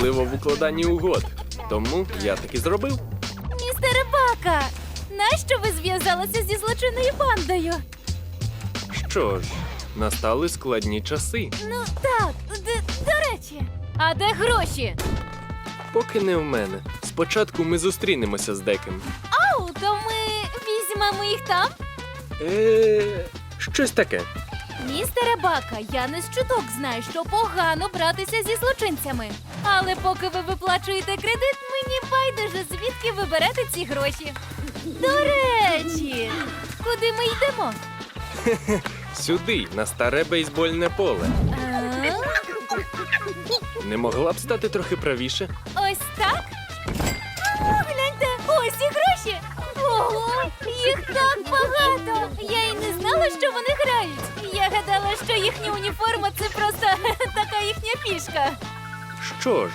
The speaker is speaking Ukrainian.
Можливо, в укладанні угод. Тому я таки зробив. Містере Бака, нащо ви зв'язалися зі злочинною бандою? Що ж, настали складні часи. Ну так, д- до речі. А де гроші? Поки не в мене. Спочатку ми зустрінемося з деким. Ау, то ми візьмемо їх там? Е, щось таке. Містере Бака, я не з чуток знаю, що погано братися зі злочинцями. Але поки ви виплачуєте кредит, мені байдуже, звідки ви берете ці гроші. До речі, куди ми йдемо? Сюди, на старе бейсбольне поле. Не могла б стати трохи правіше? Ось так? О, гляньте, ось і гроші. Ого, їх так багато. Я й не знала, що вони грають. Я гадала, що їхня уніформа це просто така їхня фішка. Що ж,